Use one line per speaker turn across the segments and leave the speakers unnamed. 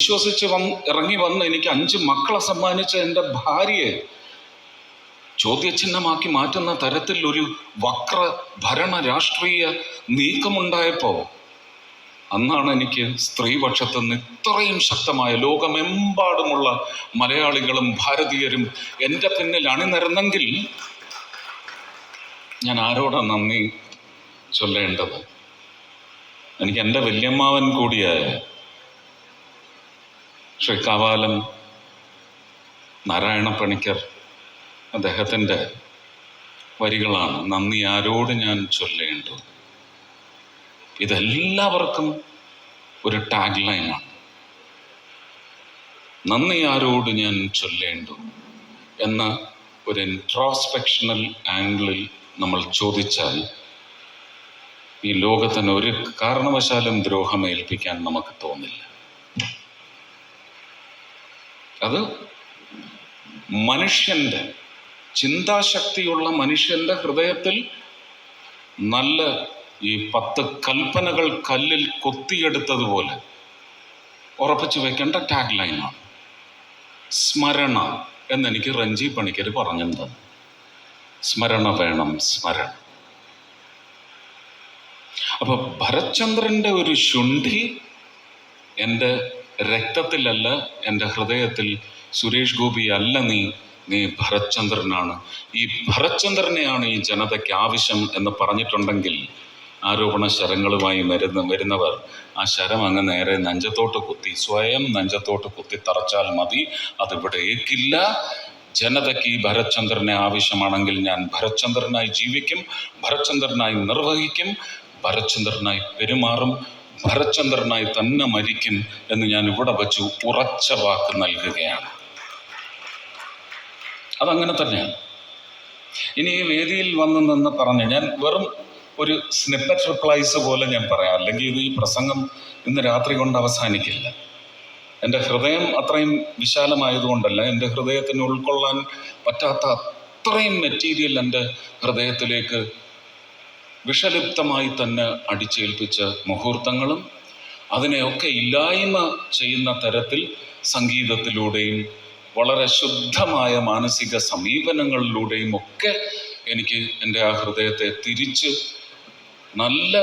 വിശ്വസിച്ച് വന്ന് ഇറങ്ങി വന്ന് എനിക്ക് അഞ്ച് മക്കളെ സമ്മാനിച്ച എന്റെ ഭാര്യയെ ചോദ്യചിഹ്നമാക്കി മാറ്റുന്ന തരത്തിൽ ഒരു വക്ര ഭരണ രാഷ്ട്രീയ നീക്കമുണ്ടായപ്പോൾ അന്നാണ് എനിക്ക് സ്ത്രീപക്ഷത്ത് നിന്ന് ഇത്രയും ശക്തമായ ലോകമെമ്പാടുമുള്ള മലയാളികളും ഭാരതീയരും എന്റെ പിന്നിൽ അണിനിരന്നെങ്കിൽ ഞാൻ ആരോടാ നന്ദി ചൊല്ലേണ്ടത്? എനിക്ക് എന്റെ വല്യമ്മാവൻ കൂടിയായ ശ്രീ നാരായണ പണിക്കർ അദ്ദേഹത്തിന്റെ വരികളാണ് നന്ദി ആരോട് ഞാൻ ചൊല്ലേണ്ടത്. ഇതെല്ലാവർക്കും ഒരു ടാഗ് ലൈനാണ് നന്ദി ആരോട് ഞാൻ ചൊല്ലേണ്ടു എന്ന ഒരു ഇൻട്രോസ്പെക്ഷണൽ ആംഗിളിൽ നമ്മൾ ചോദിച്ചാൽ ഈ ലോകത്തിന് ഒരു കാരണവശാലും ദ്രോഹം ഏൽപ്പിക്കാൻ നമുക്ക് തോന്നില്ല. അത് മനുഷ്യന്റെ ചിന്താശക്തിയുള്ള മനുഷ്യന്റെ ഹൃദയത്തിൽ നല്ല ഈ പത്ത് കൽപ്പനകൾ കല്ലിൽ കൊത്തിയെടുത്തതുപോലെ ഉറപ്പിച്ചു വെക്കേണ്ട ടാഗ് ലൈനാണ് സ്മരണ എന്നെനിക്ക് റഞ്ജി പണിക്കർ പറഞ്ഞത് സ്മരണ വേണം സ്മരണ. അപ്പൊ ഭരചന്ദ്രന്റെ ഒരു ശുണ്ഠി എന്റെ രക്തത്തിലല്ല എന്റെ ഹൃദയത്തിൽ സുരേഷ് ഗോപി അല്ല നീ നീ ഭരത്ചന്ദ്രനാണ്. ഈ ഭരത്ചന്ദ്രനെയാണ് ഈ ജനതയ്ക്ക് ആവശ്യം എന്ന് പറഞ്ഞിട്ടുണ്ടെങ്കിൽ ആരോപണ ശരങ്ങളുമായി വരുന്ന വരുന്നവർ ആ ശരം അങ്ങ് നേരെ നെഞ്ചത്തോട്ട് കുത്തി സ്വയം നെഞ്ചത്തോട്ട് കുത്തി തറച്ചാൽ മതി. അതിവിടെ ഏക്കില്ല ജനതയ്ക്ക് ഈ ഭരത്ചന്ദ്രനെ ആവശ്യമാണെങ്കിൽ ഞാൻ ഭരത്ചന്ദ്രനായി ജീവിക്കും ഭരത്ചന്ദ്രനായി നിർവഹിക്കും ഭരത്ചന്ദ്രനായി പെരുമാറും. ഭരത്ചന്ദ്രനായി തന്നെ മരിക്കും എന്ന് ഞാൻ ഇവിടെ വച്ച് ഉറച്ച വാക്ക് നൽകുകയാണ്. അതങ്ങനെ തന്നെയാണ്. ഇനി ഈ വേദിയിൽ വന്ന് നിന്ന് പറഞ്ഞ് ഞാൻ വെറും ഒരു സ്നിപ്പറ്റ് റിപ്ലൈസ് പോലെ ഞാൻ പറയാം. അല്ലെങ്കിൽ ഇത് ഈ പ്രസംഗം ഇന്ന് രാത്രി കൊണ്ട് അവസാനിക്കില്ല. എന്റെ ഹൃദയം അത്രയും വിശാലമായതുകൊണ്ടല്ല എന്റെ ഹൃദയത്തിന് ഉൾക്കൊള്ളാൻ പറ്റാത്ത അത്രയും മെറ്റീരിയൽ എന്റെ ഹൃദയത്തിലേക്ക് വിഷലിപ്തമായി തന്നെ അടിച്ചേൽപ്പിച്ച മുഹൂർത്തങ്ങളും അതിനെയൊക്കെ ഇല്ലായ്മ ചെയ്യുന്ന തരത്തിൽ സംഗീതത്തിലൂടെയും വളരെ ശുദ്ധമായ മാനസിക സമീപനങ്ങളിലൂടെയും ഒക്കെ എനിക്ക് എന്റെ ആ ഹൃദയത്തെ തിരിച്ച് നല്ല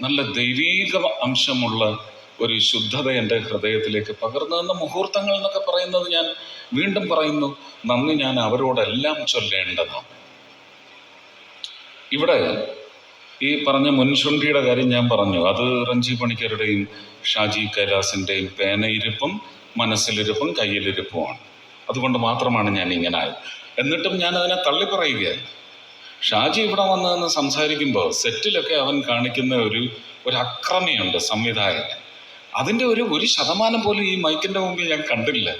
നല്ല ദൈവീക അംശമുള്ള ഒരു ശുദ്ധത എന്റെ ഹൃദയത്തിലേക്ക് പകർന്നു തന്ന മുഹൂർത്തങ്ങൾ എന്നൊക്കെ പറയുന്നത് ഞാൻ വീണ്ടും പറയുന്നു നന്ദി ഞാൻ അവരോടെല്ലാം ചൊല്ലേണ്ടതാണ്. ഇവിടെ ഈ പറഞ്ഞ മുൻശുണ്ടിയുടെ കാര്യം ഞാൻ പറഞ്ഞു. അത് റഞ്ജി പണിക്കരുടെയും ഷാജി കൈലാസിന്റെയും പേനയിരുപ്പും മനസ്സിലിരുപ്പും കയ്യിലിരുപ്പുമാണ്. അതുകൊണ്ട് മാത്രമാണ് ഞാൻ ഇങ്ങനെ ആയത്. എന്നിട്ടും ഞാൻ അതിനെ തള്ളി പറയുകയല്ല ഷാജി ഇവിടെ വന്ന് നിന്ന് സംസാരിക്കുമ്പോൾ സെറ്റിലൊക്കെ അവൻ കാണിക്കുന്ന ഒരു ഒരു അക്രമിയുണ്ട് സംവിധായകൻ. അതിന്റെ ഒരു ഒരു ശതമാനം പോലും ഈ മൈക്കിന്റെ മുമ്പിൽ ഞാൻ കണ്ടില്ല.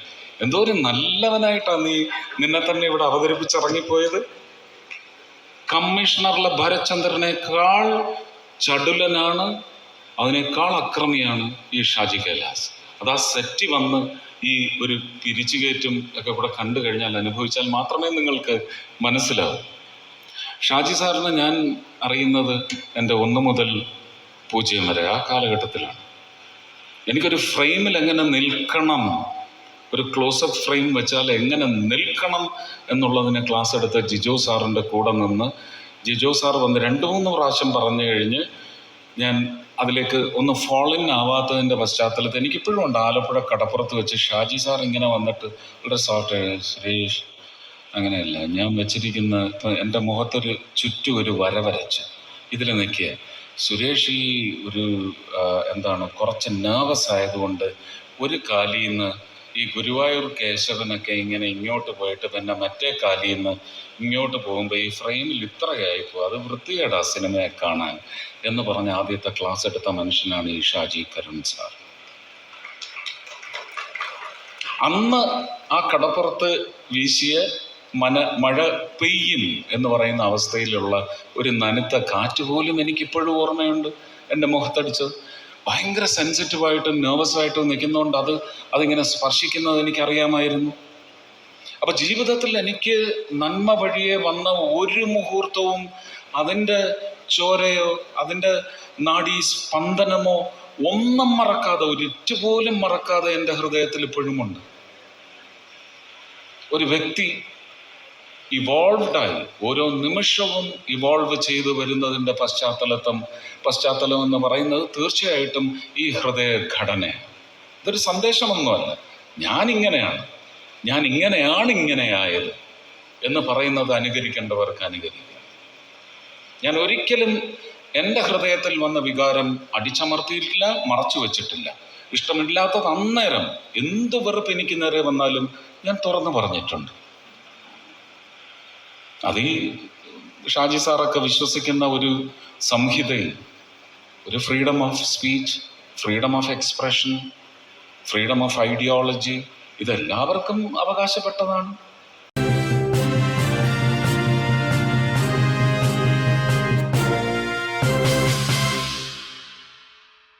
എന്തോ ഒരു നല്ലവനായിട്ടാണ് നീ നിന്നെ തന്നെ ഇവിടെ അവതരിപ്പിച്ചിറങ്ങിപ്പോയത്. കമ്മീഷണറിലെ ഭരചന്ദ്രനേക്കാൾ ചടുലനാണ് അതിനേക്കാൾ അക്രമിയാണ് ഈ ഷാജി കൈലാസ്. അത് ആ സെറ്റി വന്ന് ഈ ഒരു പിരിച്ചുകയറ്റും ഒക്കെ ഇവിടെ കണ്ടു കഴിഞ്ഞാൽ അനുഭവിച്ചാൽ മാത്രമേ നിങ്ങൾക്ക് മനസ്സിലാവൂ. ഷാജി സാറിനെ ഞാൻ അറിയുന്നത് എന്റെ ഒന്ന് മുതൽ പൂജ്യം വരെ ആ കാലഘട്ടത്തിലാണ്. എനിക്കൊരു ഫ്രെയിമിൽ എങ്ങനെ നിൽക്കണം ഒരു ക്ലോസപ്പ് ഫ്രെയിം വെച്ചാൽ എങ്ങനെ നിൽക്കണം എന്നുള്ളതിന് ക്ലാസ് എടുത്ത ജിജോ സാറിന്റെ കൂടെ നിന്ന് ജിജോ സാർ വന്ന് രണ്ട് മൂന്ന് പ്രാവശ്യം പറഞ്ഞു കഴിഞ്ഞ് ഞാൻ അതിലേക്ക് ഒന്ന് ഫോളിൻ ആവാത്തതിന്റെ പശ്ചാത്തലത്തിൽ എനിക്കിപ്പോഴും ഉണ്ട്. ആലപ്പുഴ കടപ്പുറത്ത് വെച്ച് ഷാജി സാർ ഇങ്ങനെ വന്നിട്ട് വളരെ സോട്ട് സുരേഷ് അങ്ങനെയല്ല. ഞാൻ വെച്ചിരിക്കുന്ന എന്റെ മുഖത്തൊരു ചുറ്റും ഒരു വര വരച്ച് ഇതിൽ നിൽക്കുക സുരേഷ് ഈ ഒരു എന്താണ് കുറച്ച് നെർവസ് ആയതുകൊണ്ട് ഒരു കാലിൽ നിന്ന് ഈ ഗുരുവായൂർ കേശവനൊക്കെ ഇങ്ങനെ ഇങ്ങോട്ട് പോയിട്ട് പിന്നെ മറ്റേ കാലിൽ നിന്ന് ഇങ്ങോട്ട് പോകുമ്പോൾ ഈ ഫ്രെയിമിൽ ഇത്രയായി പോകും അത് വൃത്തികേടാ സിനിമയെ കാണാൻ എന്ന് പറഞ്ഞ ആദ്യത്തെ ക്ലാസ് എടുത്ത മനുഷ്യനാണ് ഈ ഷാജി കരുൺ സാർ. അന്ന് ആ കടപ്പുറത്ത് വീശിയ മന മഴ പെയ്യും എന്ന് പറയുന്ന അവസ്ഥയിലുള്ള ഒരു നനുത്ത കാറ്റ് പോലും എനിക്കിപ്പോഴും ഓർമ്മയുണ്ട്. എന്റെ മുഖത്തടിച്ചത്. ഭയങ്കര സെൻസിറ്റീവായിട്ടും നെർവസായിട്ടും നിൽക്കുന്നതുകൊണ്ട് അത് അതിങ്ങനെ സ്പർശിക്കുന്നത് എനിക്കറിയാമായിരുന്നു. അപ്പോൾ ജീവിതത്തിൽ എനിക്ക് നന്മ വഴിയെ വന്ന ഒരു മുഹൂർത്തവും അതിന്റെ ചോരയോ അതിന്റെ നാഡീ സ്പന്ദനമോ ഒന്നും മറക്കാതെ ഒരിറ്റുപോലും മറക്കാതെ എന്റെ ഹൃദയത്തിൽ ഇപ്പോഴുമുണ്ട്. ഒരു വ്യക്തി ഇവോൾവ്ഡായി ഓരോ നിമിഷവും ഇവോൾവ് ചെയ്തു വരുന്നതിന്റെ പശ്ചാത്തലത്വം പശ്ചാത്തലം എന്ന് പറയുന്നത് തീർച്ചയായിട്ടും ഈ ഹൃദയഘടന. ഇതൊരു സന്ദേശമൊന്നുമല്ല. ഞാൻ ഇങ്ങനെയാണ് ഞാൻ ഇങ്ങനെയാണ് ഇങ്ങനെയായത് എന്ന് പറയുന്നത് അനുകരിക്കേണ്ടവർക്ക് അനുകരിക്കുക ഞാൻ ഒരിക്കലും എന്റെ ഹൃദയത്തിൽ വന്ന വികാരം അടിച്ചമർത്തിയിട്ടില്ല മറച്ചു വച്ചിട്ടില്ല. ഇഷ്ടമില്ലാത്തത് അന്നേരം എന്ത് വെറുപ്പ് എനിക്ക് നേരെ വന്നാലും ഞാൻ തുറന്നു പറഞ്ഞിട്ടുണ്ട്. അത് ഈ ഷാജി സാറൊക്കെ വിശ്വസിക്കുന്ന ഒരു സംഹിതയിൽ ഒരു freedom of speech freedom of expression freedom of ideology ഇതെല്ലാവർക്കും അവകാശപ്പെട്ടതാണ്.